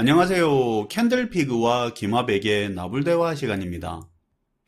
안녕하세요. 캔들피그와 김화백의 나불대화 시간입니다.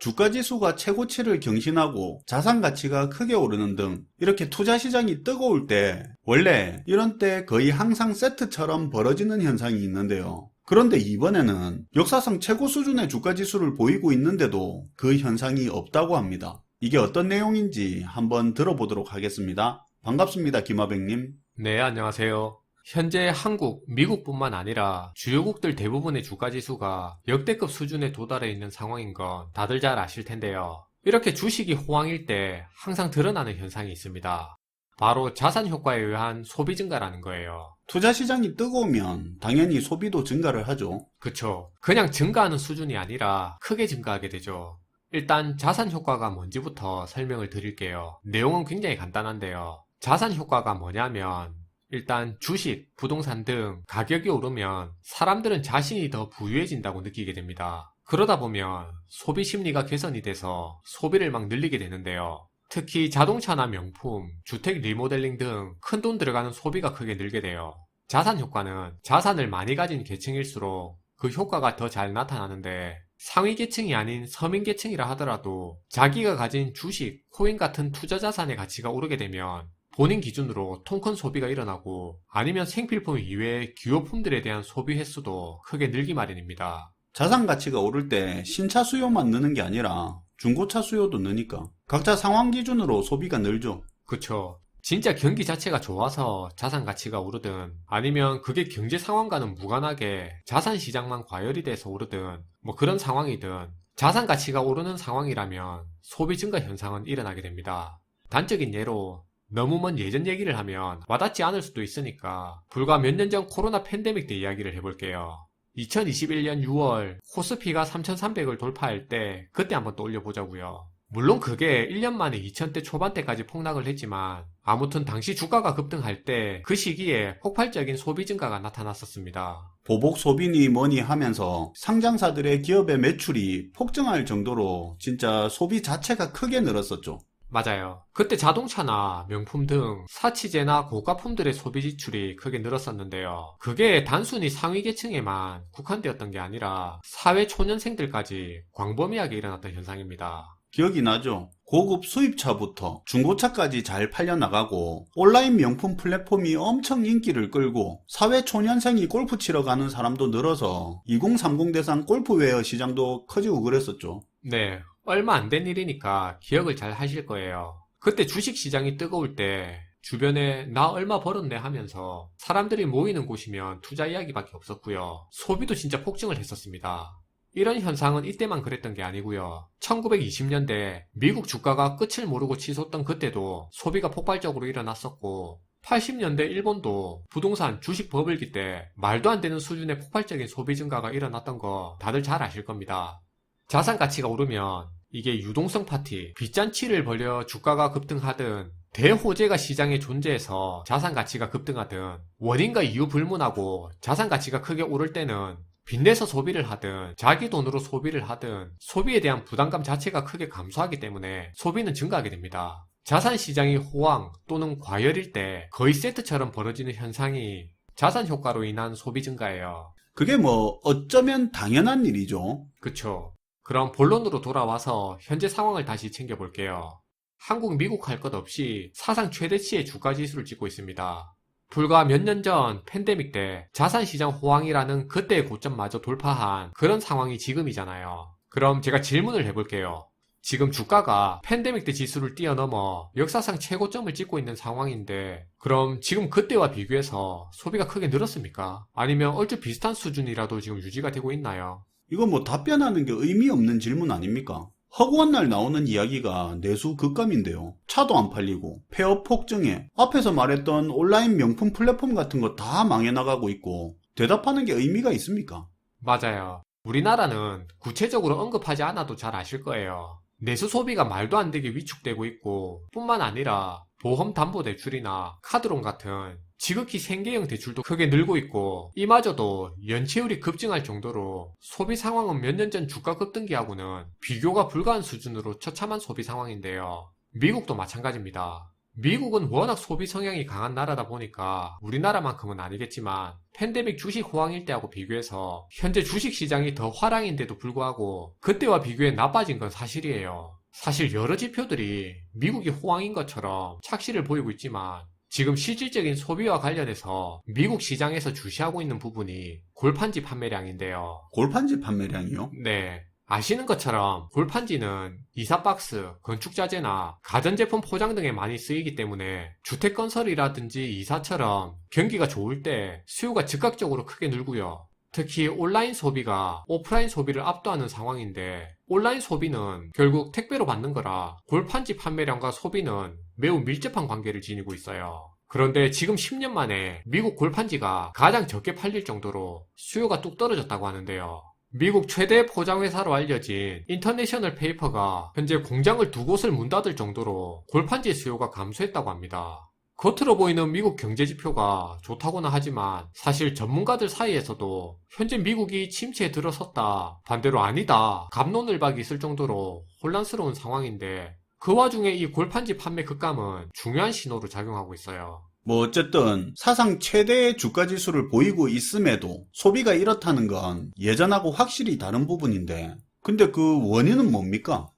주가 지수가 최고치를 경신하고 자산 가치가 크게 오르는 등 이렇게 투자 시장이 뜨거울 때 원래 이런 때 거의 항상 세트처럼 벌어지는 현상이 있는데요. 그런데 이번에는 역사상 최고 수준의 주가 지수를 보이고 있는데도 그 현상이 없다고 합니다. 이게 어떤 내용인지 한번 들어보도록 하겠습니다. 반갑습니다. 김화백님. 네, 안녕하세요. 현재 한국, 미국뿐만 아니라 주요국들 대부분의 주가 지수가 역대급 수준에 도달해 있는 상황인 건 다들 잘 아실 텐데요. 이렇게 주식이 호황일 때 항상 드러나는 현상이 있습니다. 바로 자산 효과에 의한 소비 증가라는 거예요. 투자 시장이 뜨거우면 당연히 소비도 증가를 하죠. 그쵸. 그냥 증가하는 수준이 아니라 크게 증가하게 되죠. 일단 자산 효과가 뭔지부터 설명을 드릴게요. 내용은 굉장히 간단한데요. 자산 효과가 뭐냐면 일단 주식, 부동산 등 가격이 오르면 사람들은 자신이 더 부유해진다고 느끼게 됩니다. 그러다 보면 소비 심리가 개선이 돼서 소비를 막 늘리게 되는데요. 특히 자동차나 명품, 주택 리모델링 등 큰 돈 들어가는 소비가 크게 늘게 돼요. 자산 효과는 자산을 많이 가진 계층일수록 그 효과가 더 잘 나타나는데 상위 계층이 아닌 서민 계층이라 하더라도 자기가 가진 주식, 코인 같은 투자 자산의 가치가 오르게 되면 본인 기준으로 통큰 소비가 일어나고 아니면 생필품 이외의 기호품들에 대한 소비 횟수도 크게 늘기 마련입니다. 자산 가치가 오를 때 신차 수요만 느는 게 아니라 중고차 수요도 느니까 각자 상황 기준으로 소비가 늘죠. 그쵸. 진짜 경기 자체가 좋아서 자산 가치가 오르든 아니면 그게 경제 상황과는 무관하게 자산 시장만 과열이 돼서 오르든 뭐 그런 상황이든 자산 가치가 오르는 상황이라면 소비 증가 현상은 일어나게 됩니다. 단적인 예로 너무 먼 예전 얘기를 하면 와닿지 않을 수도 있으니까 불과 몇 년 전 코로나 팬데믹 때 이야기를 해볼게요. 2021년 6월 코스피가 3,300을 돌파할 때 그때 한번 또 올려보자고요. 물론 그게 1년 만에 2000대 초반대까지 폭락을 했지만 아무튼 당시 주가가 급등할 때 그 시기에 폭발적인 소비 증가가 나타났었습니다. 보복 소비니 뭐니 하면서 상장사들의 기업의 매출이 폭증할 정도로 진짜 소비 자체가 크게 늘었었죠. 맞아요. 그때 자동차나 명품 등 사치제나 고가품들의 소비 지출이 크게 늘었었는데요. 그게 단순히 상위 계층에만 국한되었던 게 아니라 사회 초년생들까지 광범위하게 일어났던 현상입니다. 기억이 나죠? 고급 수입차부터 중고차까지 잘 팔려나가고 온라인 명품 플랫폼이 엄청 인기를 끌고 사회 초년생이 골프 치러 가는 사람도 늘어서 2030 대상 골프웨어 시장도 커지고 그랬었죠. 네, 얼마 안 된 일이니까 기억을 잘 하실 거예요. 그때 주식 시장이 뜨거울 때 주변에 나 얼마 벌었네 하면서 사람들이 모이는 곳이면 투자 이야기밖에 없었고요. 소비도 진짜 폭증을 했었습니다. 이런 현상은 이때만 그랬던 게 아니고요. 1920년대 미국 주가가 끝을 모르고 치솟던 그때도 소비가 폭발적으로 일어났었고 80년대 일본도 부동산 주식 버블기 때 말도 안 되는 수준의 폭발적인 소비 증가가 일어났던 거 다들 잘 아실 겁니다. 자산 가치가 오르면 이게 유동성 파티, 빚잔치를 벌여 주가가 급등하든 대호재가 시장에 존재해서 자산 가치가 급등하든 원인과 이유 불문하고 자산 가치가 크게 오를 때는 빚내서 소비를 하든 자기 돈으로 소비를 하든 소비에 대한 부담감 자체가 크게 감소하기 때문에 소비는 증가하게 됩니다. 자산 시장이 호황 또는 과열일 때 거의 세트처럼 벌어지는 현상이 자산 효과로 인한 소비 증가예요. 그게 뭐 어쩌면 당연한 일이죠. 그쵸. 그럼 본론으로 돌아와서 현재 상황을 다시 챙겨볼게요. 한국, 미국 할 것 없이 사상 최대치의 주가 지수를 찍고 있습니다. 불과 몇 년 전 팬데믹 때 자산시장 호황이라는 그때의 고점마저 돌파한 그런 상황이 지금이잖아요. 그럼 제가 질문을 해볼게요. 지금 주가가 팬데믹 때 지수를 뛰어넘어 역사상 최고점을 찍고 있는 상황인데 그럼 지금 그때와 비교해서 소비가 크게 늘었습니까? 아니면 얼추 비슷한 수준이라도 지금 유지가 되고 있나요? 이거 뭐 답변하는 게 의미 없는 질문 아닙니까? 허구한 날 나오는 이야기가 내수 급감인데요. 차도 안 팔리고 폐업 폭증에 앞에서 말했던 온라인 명품 플랫폼 같은 거 다 망해 나가고 있고 대답하는 게 의미가 있습니까? 맞아요. 우리나라는 구체적으로 언급하지 않아도 잘 아실 거예요. 내수 소비가 말도 안 되게 위축되고 있고 뿐만 아니라 보험 담보 대출이나 카드론 같은 지극히 생계형 대출도 크게 늘고 있고 이마저도 연체율이 급증할 정도로 소비 상황은 몇 년 전 주가 급등기하고는 비교가 불가한 수준으로 처참한 소비 상황인데요. 미국도 마찬가지입니다. 미국은 워낙 소비 성향이 강한 나라다 보니까 우리나라만큼은 아니겠지만 팬데믹 주식 호황일 때하고 비교해서 현재 주식 시장이 더 화랑인데도 불구하고 그때와 비교해 나빠진 건 사실이에요. 사실 여러 지표들이 미국이 호황인 것처럼 착시를 보이고 있지만 지금 실질적인 소비와 관련해서 미국 시장에서 주시하고 있는 부분이 골판지 판매량인데요. 골판지 판매량이요? 네. 아시는 것처럼 골판지는 이사박스, 건축자재나 가전제품 포장 등에 많이 쓰이기 때문에 주택건설이라든지 이사처럼 경기가 좋을 때 수요가 즉각적으로 크게 늘고요. 특히 온라인 소비가 오프라인 소비를 압도하는 상황인데 온라인 소비는 결국 택배로 받는 거라 골판지 판매량과 소비는 매우 밀접한 관계를 지니고 있어요. 그런데 지금 10년 만에 미국 골판지가 가장 적게 팔릴 정도로 수요가 뚝 떨어졌다고 하는데요. 미국 최대 포장회사로 알려진 인터내셔널 페이퍼가 현재 공장을 두 곳을 문 닫을 정도로 골판지 수요가 감소했다고 합니다. 겉으로 보이는 미국 경제 지표가 좋다고는 하지만 사실 전문가들 사이에서도 현재 미국이 침체에 들어섰다, 반대로 아니다, 갑론을박이 있을 정도로 혼란스러운 상황인데 그 와중에 이 골판지 판매 급감은 중요한 신호로 작용하고 있어요. 뭐 어쨌든 사상 최대의 주가 지수를 보이고 있음에도 소비가 이렇다는 건 예전하고 확실히 다른 부분인데 근데 그 원인은 뭡니까?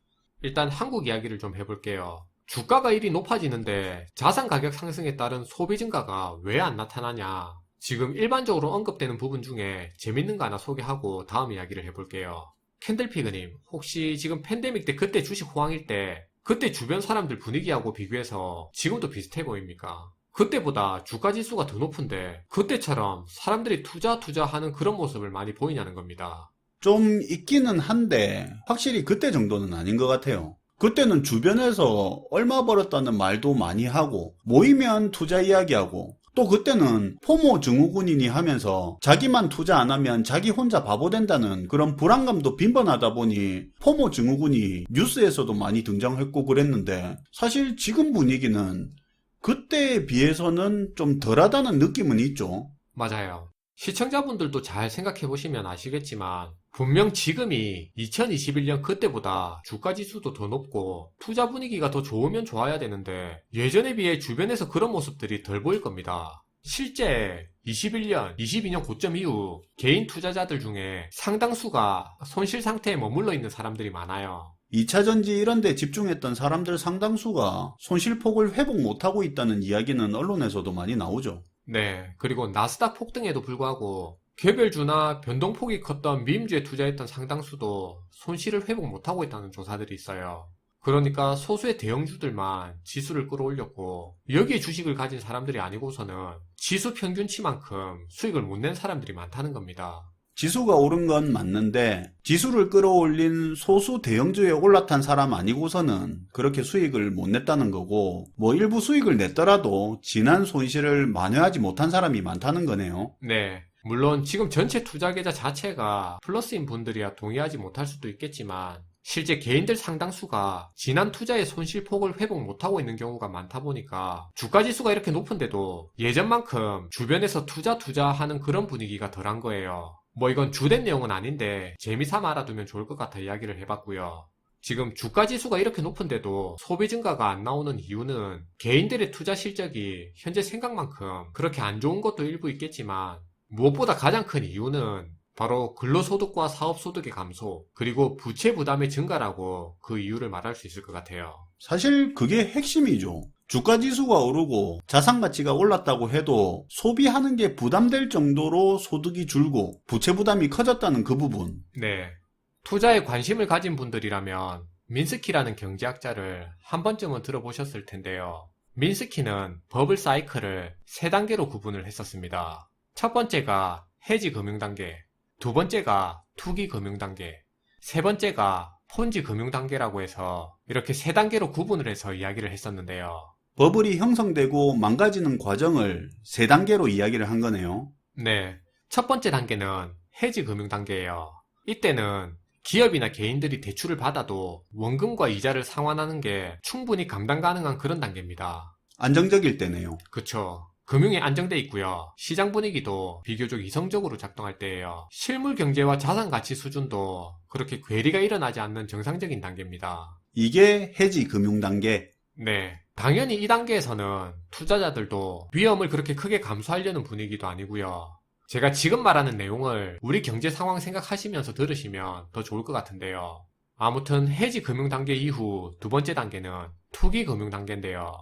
일단 한국 이야기를 좀 해볼게요. 주가가 일이 높아지는데 자산 가격 상승에 따른 소비 증가가 왜 안 나타나냐? 지금 일반적으로 언급되는 부분 중에 재밌는 거 하나 소개하고 다음 이야기를 해볼게요. 캔들피그님, 혹시 지금 팬데믹 때 그때 주식 호황일 때 그때 주변 사람들 분위기하고 비교해서 지금도 비슷해 보입니까? 그때보다 주가 지수가 더 높은데 그때처럼 사람들이 투자 투자하는 그런 모습을 많이 보이냐는 겁니다. 좀 있기는 한데 확실히 그때 정도는 아닌 것 같아요. 그때는 주변에서 얼마 벌었다는 말도 많이 하고 모이면 투자 이야기하고 또 그때는 포모 증후군이니 하면서 자기만 투자 안 하면 자기 혼자 바보 된다는 그런 불안감도 빈번하다 보니 포모 증후군이 뉴스에서도 많이 등장했고 그랬는데 사실 지금 분위기는 그때에 비해서는 좀 덜하다는 느낌은 있죠. 맞아요. 시청자분들도 잘 생각해 보시면 아시겠지만 분명 지금이 2021년 그때보다 주가 지수도 더 높고 투자 분위기가 더 좋으면 좋아야 되는데 예전에 비해 주변에서 그런 모습들이 덜 보일 겁니다. 실제 21년, 22년 고점 이후 개인 투자자들 중에 상당수가 손실 상태에 머물러 있는 사람들이 많아요. 2차 전지 이런 데 집중했던 사람들 상당수가 손실폭을 회복 못하고 있다는 이야기는 언론에서도 많이 나오죠. 네, 그리고 나스닥 폭등에도 불구하고 개별주나 변동폭이 컸던 미임주에 투자했던 상당수도 손실을 회복 못하고 있다는 조사들이 있어요. 그러니까 소수의 대형주들만 지수를 끌어올렸고 여기에 주식을 가진 사람들이 아니고서는 지수 평균치만큼 수익을 못 낸 사람들이 많다는 겁니다. 지수가 오른 건 맞는데 지수를 끌어올린 소수 대형주에 올라탄 사람 아니고서는 그렇게 수익을 못 냈다는 거고 뭐 일부 수익을 냈더라도 지난 손실을 만회하지 못한 사람이 많다는 거네요. 네. 물론 지금 전체 투자 계좌 자체가 플러스인 분들이야 동의하지 못할 수도 있겠지만 실제 개인들 상당수가 지난 투자의 손실폭을 회복 못하고 있는 경우가 많다 보니까 주가 지수가 이렇게 높은데도 예전만큼 주변에서 투자 투자하는 그런 분위기가 덜한 거예요. 뭐 이건 주된 내용은 아닌데 재미삼아 알아두면 좋을 것 같아 이야기를 해봤고요. 지금 주가 지수가 이렇게 높은데도 소비 증가가 안 나오는 이유는 개인들의 투자 실적이 현재 생각만큼 그렇게 안 좋은 것도 일부 있겠지만 무엇보다 가장 큰 이유는 바로 근로소득과 사업소득의 감소, 그리고 부채 부담의 증가라고 그 이유를 말할 수 있을 것 같아요. 사실 그게 핵심이죠. 주가 지수가 오르고 자산 가치가 올랐다고 해도 소비하는 게 부담될 정도로 소득이 줄고 부채 부담이 커졌다는 그 부분. 네. 투자에 관심을 가진 분들이라면 민스키라는 경제학자를 한 번쯤은 들어보셨을 텐데요. 민스키는 버블 사이클을 세 단계로 구분을 했었습니다. 첫 번째가 해지 금융 단계, 두 번째가 투기 금융 단계, 세 번째가 폰지 금융 단계라고 해서 이렇게 세 단계로 구분을 해서 이야기를 했었는데요. 버블이 형성되고 망가지는 과정을 세 단계로 이야기를 한 거네요. 네. 첫 번째 단계는 해지 금융 단계예요. 이때는 기업이나 개인들이 대출을 받아도 원금과 이자를 상환하는 게 충분히 감당 가능한 그런 단계입니다. 안정적일 때네요. 그쵸. 금융이 안정돼 있고요. 시장 분위기도 비교적 이성적으로 작동할 때예요. 실물 경제와 자산 가치 수준도 그렇게 괴리가 일어나지 않는 정상적인 단계입니다. 이게 해지 금융 단계. 네. 당연히 이 단계에서는 투자자들도 위험을 그렇게 크게 감수하려는 분위기도 아니고요. 제가 지금 말하는 내용을 우리 경제 상황 생각하시면서 들으시면 더 좋을 것 같은데요. 아무튼 해지 금융 단계 이후 두 번째 단계는 투기 금융 단계인데요.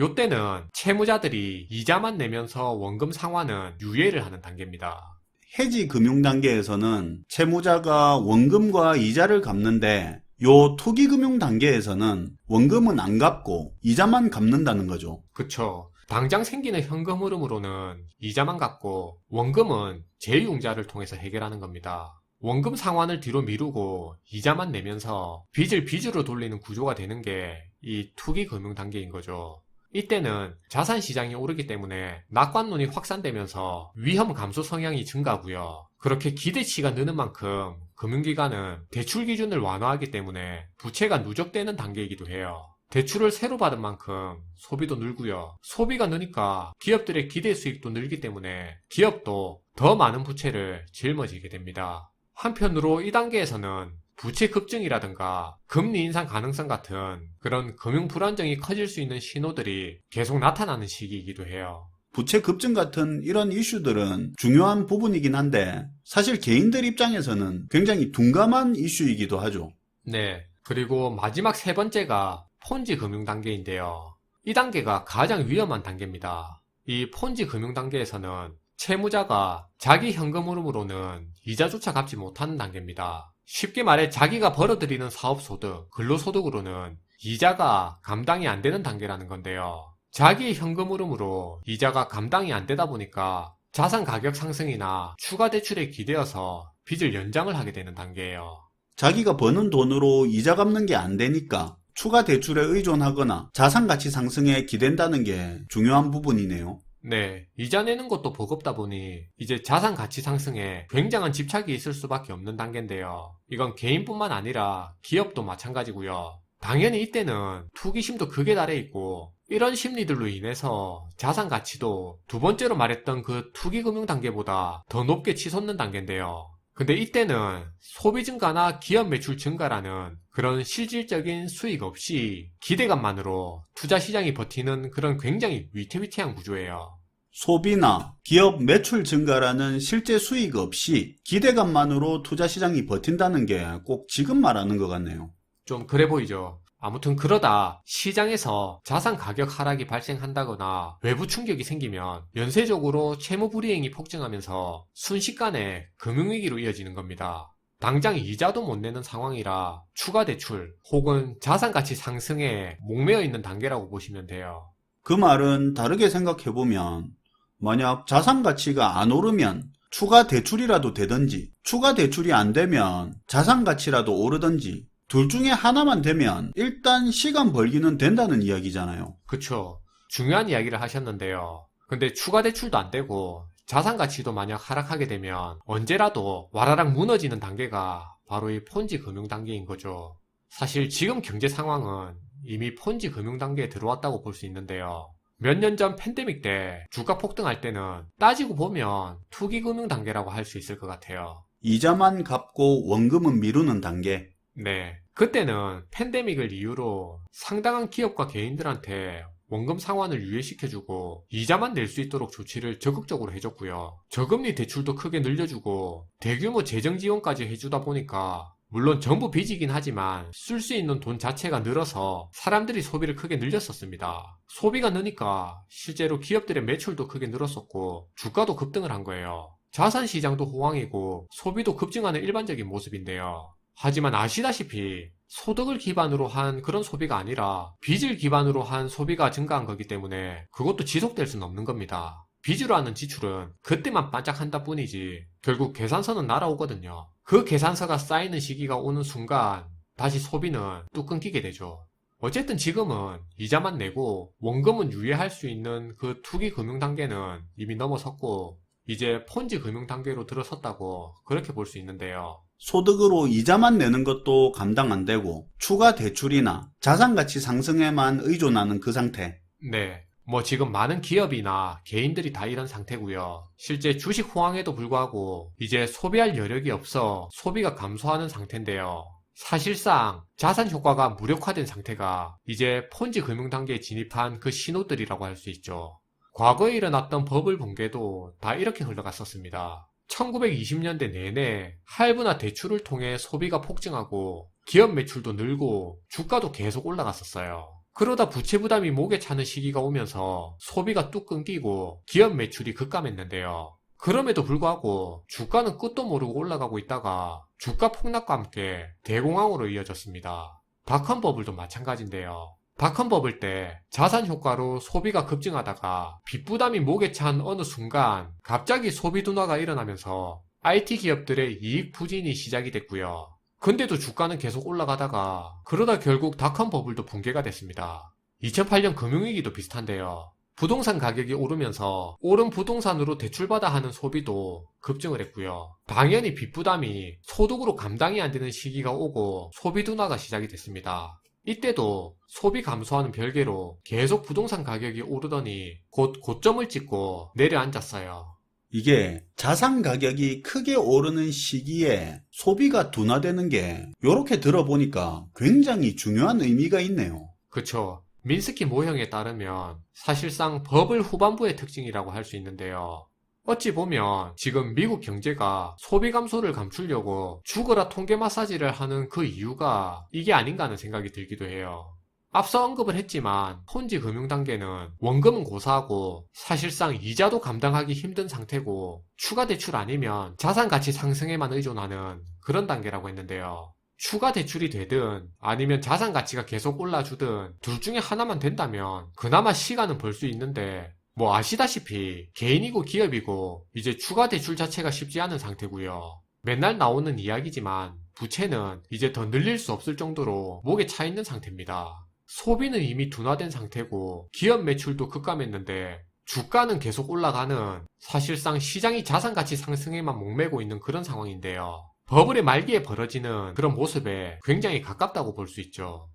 요때는 채무자들이 이자만 내면서 원금 상환은 유예를 하는 단계입니다. 해지 금융 단계에서는 채무자가 원금과 이자를 갚는데 요 투기 금융 단계에서는 원금은 안 갚고 이자만 갚는다는 거죠. 그쵸. 당장 생기는 현금 흐름으로는 이자만 갚고 원금은 제2융자를 통해서 해결하는 겁니다. 원금 상환을 뒤로 미루고 이자만 내면서 빚을 빚으로 돌리는 구조가 되는 게 이 투기 금융 단계인 거죠. 이때는 자산 시장이 오르기 때문에 낙관론이 확산되면서 위험 감소 성향이 증가하고요. 그렇게 기대치가 느는 만큼 금융기관은 대출 기준을 완화하기 때문에 부채가 누적되는 단계이기도 해요. 대출을 새로 받은 만큼 소비도 늘고요. 소비가 느니까 기업들의 기대 수익도 늘기 때문에 기업도 더 많은 부채를 짊어지게 됩니다. 한편으로 이 단계에서는 부채 급증이라든가 금리 인상 가능성 같은 그런 금융 불안정이 커질 수 있는 신호들이 계속 나타나는 시기이기도 해요. 부채 급증 같은 이런 이슈들은 중요한 부분이긴 한데 사실 개인들 입장에서는 굉장히 둔감한 이슈이기도 하죠. 네. 그리고 마지막 세 번째가 폰지 금융 단계인데요. 이 단계가 가장 위험한 단계입니다. 이 폰지 금융 단계에서는 채무자가 자기 현금 흐름으로는 이자조차 갚지 못하는 단계입니다. 쉽게 말해 자기가 벌어들이는 사업소득, 근로소득으로는 이자가 감당이 안 되는 단계라는 건데요. 자기의 현금 흐름으로 이자가 감당이 안 되다 보니까 자산 가격 상승이나 추가 대출에 기대어서 빚을 연장을 하게 되는 단계예요. 자기가 버는 돈으로 이자 갚는 게 안 되니까 추가 대출에 의존하거나 자산 가치 상승에 기댄다는 게 중요한 부분이네요. 네, 이자 내는 것도 버겁다 보니 이제 자산 가치 상승에 굉장한 집착이 있을 수밖에 없는 단계인데요. 이건 개인뿐만 아니라 기업도 마찬가지고요. 당연히 이때는 투기심도 극에 달해 있고 이런 심리들로 인해서 자산 가치도 두 번째로 말했던 그 투기 금융 단계보다 더 높게 치솟는 단계인데요. 근데 이때는 소비 증가나 기업 매출 증가라는 그런 실질적인 수익 없이 기대감만으로 투자 시장이 버티는 그런 굉장히 위태위태한 구조예요. 소비나 기업 매출 증가라는 실제 수익 없이 기대감만으로 투자 시장이 버틴다는 게 꼭 지금 말하는 것 같네요. 좀 그래 보이죠. 아무튼 그러다 시장에서 자산 가격 하락이 발생한다거나 외부 충격이 생기면 연쇄적으로 채무 불이행이 폭증하면서 순식간에 금융위기로 이어지는 겁니다. 당장 이자도 못 내는 상황이라 추가 대출 혹은 자산 가치 상승에 목매어 있는 단계라고 보시면 돼요. 그 말은 다르게 생각해 보면 만약 자산 가치가 안 오르면 추가 대출이라도 되든지 추가 대출이 안 되면 자산 가치라도 오르든지 둘 중에 하나만 되면 일단 시간 벌기는 된다는 이야기잖아요. 그쵸. 중요한 이야기를 하셨는데요. 근데 추가 대출도 안 되고 자산 가치도 만약 하락하게 되면 언제라도 와라락 무너지는 단계가 바로 이 폰지 금융 단계인 거죠. 사실 지금 경제 상황은 이미 폰지 금융 단계에 들어왔다고 볼 수 있는데요. 몇 년 전 팬데믹 때 주가 폭등할 때는 따지고 보면 투기 금융 단계라고 할 수 있을 것 같아요. 이자만 갚고 원금은 미루는 단계. 네. 그때는 팬데믹을 이유로 상당한 기업과 개인들한테 원금 상환을 유예시켜주고 이자만 낼 수 있도록 조치를 적극적으로 해줬고요. 저금리 대출도 크게 늘려주고 대규모 재정 지원까지 해주다 보니까 물론 전부 빚이긴 하지만 쓸 수 있는 돈 자체가 늘어서 사람들이 소비를 크게 늘렸었습니다. 소비가 느니까 실제로 기업들의 매출도 크게 늘었었고 주가도 급등을 한 거예요. 자산 시장도 호황이고 소비도 급증하는 일반적인 모습인데요. 하지만 아시다시피 소득을 기반으로 한 그런 소비가 아니라 빚을 기반으로 한 소비가 증가한 거기 때문에 그것도 지속될 수는 없는 겁니다. 빚으로 하는 지출은 그때만 반짝한다 뿐이지 결국 계산서는 날아오거든요. 그 계산서가 쌓이는 시기가 오는 순간 다시 소비는 뚝 끊기게 되죠. 어쨌든 지금은 이자만 내고 원금은 유예할 수 있는 그 투기 금융 단계는 이미 넘어섰고 이제 폰지 금융 단계로 들어섰다고 그렇게 볼 수 있는데요. 소득으로 이자만 내는 것도 감당 안 되고 추가 대출이나 자산 가치 상승에만 의존하는 그 상태. 네. 뭐 지금 많은 기업이나 개인들이 다 이런 상태고요. 실제 주식 호황에도 불구하고 이제 소비할 여력이 없어 소비가 감소하는 상태인데요. 사실상 자산 효과가 무력화된 상태가 이제 폰지 금융 단계에 진입한 그 신호들이라고 할 수 있죠. 과거에 일어났던 버블 붕괴도 다 이렇게 흘러갔었습니다. 1920년대 내내 할부나 대출을 통해 소비가 폭증하고 기업 매출도 늘고 주가도 계속 올라갔었어요. 그러다 부채 부담이 목에 차는 시기가 오면서 소비가 뚝 끊기고 기업 매출이 급감했는데요. 그럼에도 불구하고 주가는 끝도 모르고 올라가고 있다가 주가 폭락과 함께 대공황으로 이어졌습니다. 닷컴 버블도 마찬가지인데요. 닷컴 버블 때 자산 효과로 소비가 급증하다가 빚 부담이 목에 찬 어느 순간 갑자기 소비 둔화가 일어나면서 IT 기업들의 이익 부진이 시작이 됐고요. 근데도 주가는 계속 올라가다가 그러다 결국 닷컴 버블도 붕괴가 됐습니다. 2008년 금융위기도 비슷한데요. 부동산 가격이 오르면서 오른 부동산으로 대출받아 하는 소비도 급증을 했고요. 당연히 빚 부담이 소득으로 감당이 안 되는 시기가 오고 소비 둔화가 시작이 됐습니다. 이때도 소비 감소하는 별개로 계속 부동산 가격이 오르더니 곧 고점을 찍고 내려앉았어요. 이게 자산 가격이 크게 오르는 시기에 소비가 둔화되는 게 요렇게 들어보니까 굉장히 중요한 의미가 있네요. 그쵸. 민스키 모형에 따르면 사실상 버블 후반부의 특징이라고 할 수 있는데요. 어찌 보면 지금 미국 경제가 소비 감소를 감추려고 죽어라 통계 마사지를 하는 그 이유가 이게 아닌가 하는 생각이 들기도 해요. 앞서 언급을 했지만 폰지 금융 단계는 원금은 고사하고 사실상 이자도 감당하기 힘든 상태고 추가 대출 아니면 자산 가치 상승에만 의존하는 그런 단계라고 했는데요. 추가 대출이 되든 아니면 자산 가치가 계속 올라주든 둘 중에 하나만 된다면 그나마 시간은 벌 수 있는데 뭐 아시다시피 개인이고 기업이고 이제 추가 대출 자체가 쉽지 않은 상태고요. 맨날 나오는 이야기지만 부채는 이제 더 늘릴 수 없을 정도로 목에 차 있는 상태입니다. 소비는 이미 둔화된 상태고 기업 매출도 급감했는데 주가는 계속 올라가는 사실상 시장이 자산 가치 상승에만 목매고 있는 그런 상황인데요. 버블의 말기에 벌어지는 그런 모습에 굉장히 가깝다고 볼 수 있죠.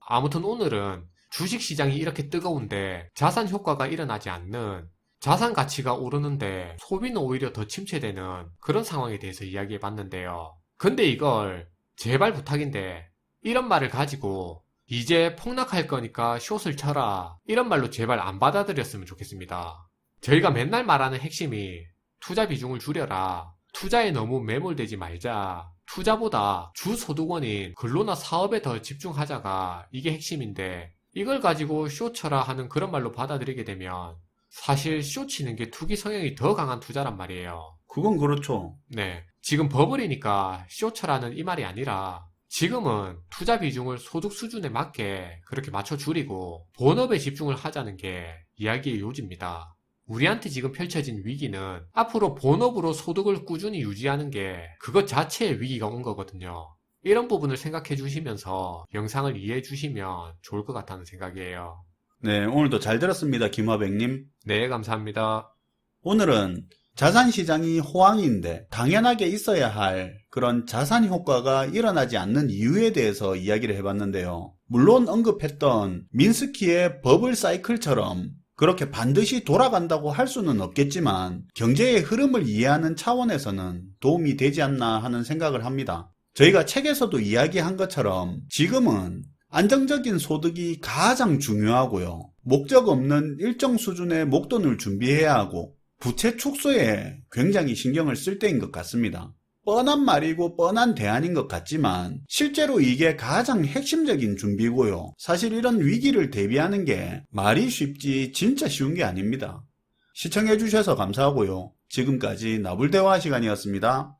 아무튼 오늘은 주식 시장이 이렇게 뜨거운데 자산 효과가 일어나지 않는 자산 가치가 오르는데 소비는 오히려 더 침체되는 그런 상황에 대해서 이야기해 봤는데요. 근데 이걸 제발 부탁인데 이런 말을 가지고 이제 폭락할 거니까 숏을 쳐라 이런 말로 제발 안 받아들였으면 좋겠습니다. 저희가 맨날 말하는 핵심이 투자 비중을 줄여라 투자에 너무 매몰되지 말자. 투자보다 주 소득원인 근로나 사업에 더 집중하자가 이게 핵심인데 이걸 가지고 쇼 쳐라 하는 그런 말로 받아들이게 되면 사실 쇼 치는 게 투기 성향이 더 강한 투자란 말이에요. 그건 그렇죠. 네. 지금 버블이니까 쇼 쳐라는 이 말이 아니라 지금은 투자 비중을 소득 수준에 맞게 그렇게 맞춰 줄이고 본업에 집중을 하자는 게 이야기의 요지입니다. 우리한테 지금 펼쳐진 위기는 앞으로 본업으로 소득을 꾸준히 유지하는 게 그것 자체의 위기가 온 거거든요. 이런 부분을 생각해 주시면서 영상을 이해해 주시면 좋을 것 같다는 생각이에요. 네, 오늘도 잘 들었습니다. 김화백님. 네, 감사합니다. 오늘은 자산 시장이 호황인데 당연하게 있어야 할 그런 자산 효과가 일어나지 않는 이유에 대해서 이야기를 해봤는데요. 물론 언급했던 민스키의 버블 사이클처럼 그렇게 반드시 돌아간다고 할 수는 없겠지만 경제의 흐름을 이해하는 차원에서는 도움이 되지 않나 하는 생각을 합니다. 저희가 책에서도 이야기한 것처럼 지금은 안정적인 소득이 가장 중요하고요. 목적 없는 일정 수준의 목돈을 준비해야 하고 부채 축소에 굉장히 신경을 쓸 때인 것 같습니다. 뻔한 말이고 뻔한 대안인 것 같지만 실제로 이게 가장 핵심적인 준비고요. 사실 이런 위기를 대비하는 게 말이 쉽지 진짜 쉬운 게 아닙니다. 시청해주셔서 감사하고요. 지금까지 나불대화 시간이었습니다.